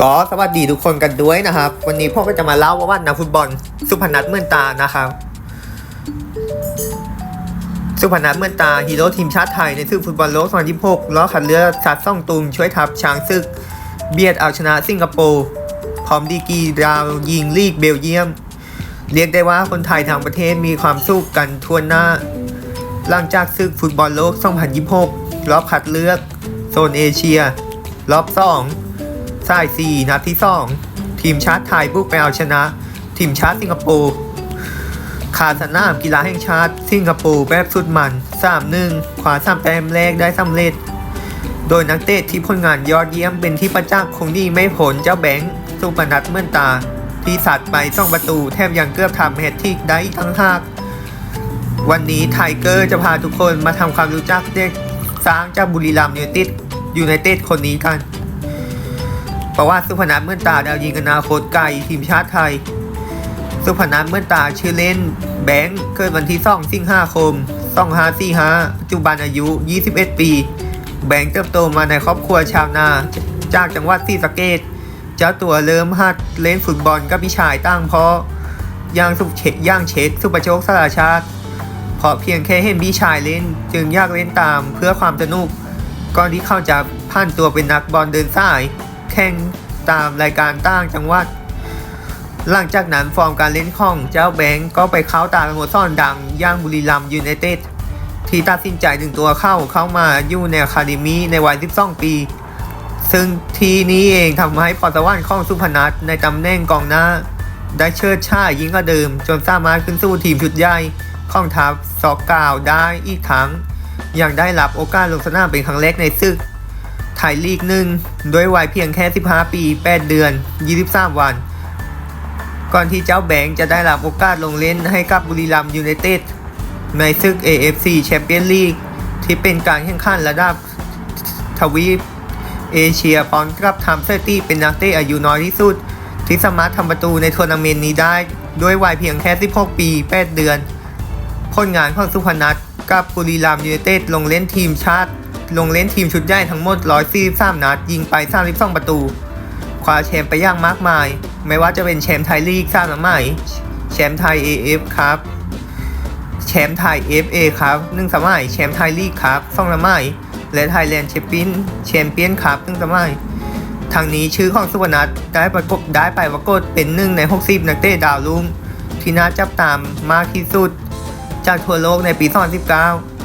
ก็สวัสดีทุกคนกันด้วยนะครับ วันนี้พวกก็จะมาเล่าว่านักฟุตบอล สุพนัทเมื่อนตานะครับ สุพนัทเมื่อนตาฮีโร่ทีมชาติไทยในศึกฟุตบอลโลก2026ล้อคัดเลือกสัตว์ซ่องตุงช่วยทัพช้างศึก เบียดเอาชนะสิงคโปร์พร้อมดีกีดาวยิงลีกเบลเยียม เรียกได้ว่าคนไทยทางประเทศมีความสุขกันทั่วหน้า หลังจากศึกฟุตบอลโลก 2026 รอบคัดเลือก โซนเอเชีย รอบ 2 สาย4นัดที่ 2 ทีมชาติไทยบุกไปเอาชนะ ทีมชาติสิงคโปร์คาสนามกีฬาแห่งชาติสิงคโปร์แบบสุดมัน3-1ขวาสามแต้มแรกได้สำเร็จ โดยนักเตะที่ผลงานยอดเยี่ยมเป็นที่ประจักษ์คงหนี่ไม่ผลเจ้าแบงค์สุพนัทเมื่อนตา ที่สัตว์ไปสองประตูแทบยังเกือบทำแฮตทิกได้อีกทั้งหาก วันนี้ไทเกอร์จะพาทุกคนมาทำความรู้จักเด็กสร้างจากบุรีรัมย์ยูไนเต็ดยูไนเต็ดคนนี้กัน ประวัติสุพนัทเมื่อนตาดาวยิงอนาคตไกลทีมชาติไทย สุพนัทเมื่อนตาชื่อเล่น แบงค์เกิดวันที่2สิงหาคม2545ปัจจุบันอายุ 21 ปี แบงค์เติบโตมาในครอบครัวชาวนา จากจังหวัดศรีสะเกษเจ้าตัวเริ่มหัดเล่นฟุตบอลกับพี่ชายตั้งเพราะย่างสุเชย่างเช็คสุประโชคสาชาติเพราะเพียงแค่เห็นพี่ชายเล่น จึงอยากเล่นตามเพื่อความสนุก ก่อนที่เขาจะผ่านตัวเป็นนักบอลเดินสาย แข่งตามรายการต่างจังหวัด หลังจากนั้นฟอร์มการเล่นของเจ้าแบงก์ก็ไปเข้าตามสโมสรดังย่างบุรีรัมยูไนเต็ดที่ตัดสินใจดึงตัวเข้าเข้ามาอยู่ในคาเดมีในวัย 12 ปี ซึ่งทีนี้เองทำให้ปอตะวันของสุพนัทในตำแหน่งกองหน้า ได้เชิดช่ายยิ่งกว่าเดิม จนสามารถขึ้นสู้ทีมชุดใหญ่ของทัพสอกกาวได้อีกครั้งยังได้รับโอกาสลงสนามเป็นครั้งแรกในศึก ไทยลีกหนึ่งด้วยวัยเพียงแค่ 15 ปี 8 เดือน 23 วัน ก่อนที่เจ้าแบงค์จะได้รับโอกาสลงเล่นให้กับบุรีรัมย์ยูไนเต็ดในศึก AFC แชมเปี้ยนลีกที่เป็นการแข่งขันระดับทวีปเอเชียพร้อมกับทำสถิติเป็นนักเตะอายุน้อยที่สุด ที่สามารถทำประตูในทัวร์นาเมนต์นี้ได้ ด้วยวัยเพียงแค่ 16 ปี 8 เดือน ผลงานของสุพนัทกับบุรีรัมย์ยูไนเต็ดลงเล่นทีมชาติ ลงเล่นทีมชุดใหญ่ทั้งหมด 143 นัด ยิงไป 32 ประตู คว้าแชมป์ไปอย่างมากมาย ไม่ว่าจะเป็นแชมป์ไทยลีกสามสมัย แชมป์ไทย AF ครับ แชมป์ไทย FA ครับหนึ่งสมัย แชมป์ไทยลีกครับสองสมัย และไทยแลนด์แชมเปี้ยนแชมเปี้ยนครับหนึ่งสมัยทางนี้ชื่อของสุวรรณัทได้ประกบได้ไปปรากฏเป็นหนึ่งใน 60 นักเตะดาวรุ่งที่น่าจับตามมากที่สุด จากทั่วโลกในปี 2019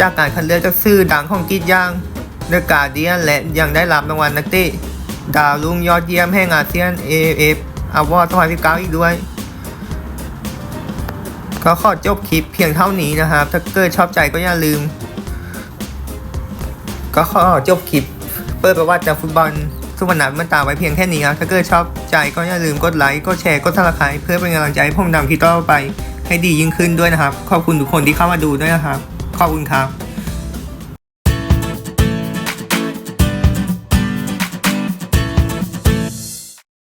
จากการคัดเลือกจากสื่อดังของกีดย่างเดอะการเดียนและยังได้รับรางวัลนักเตะดาวรุ่งยอดเยี่ยมแห่งอาเซียน AF Award 2019อีกด้วย ก็ขอจบคลิปเพียงเท่านี้นะครับ ถ้าเกิดชอบใจก็อย่าลืม ก็ขอจบคลิป เปิดประวัติจากฟุตบอลสุวรรณัทมันตาไว้เพียงแค่นี้ครับ ถ้าเกิดชอบใจก็อย่าลืมกดไลค์ กดแชร์ กดซับสไครต์เพื่อเป็นกำลังใจให้ผมทำคลิปต่อไปให้ดียิ่งขึ้นด้วยนะครับ ขอบคุณทุกคนที่เข้ามาดูด้วยนะครับ ขอบคุณครับ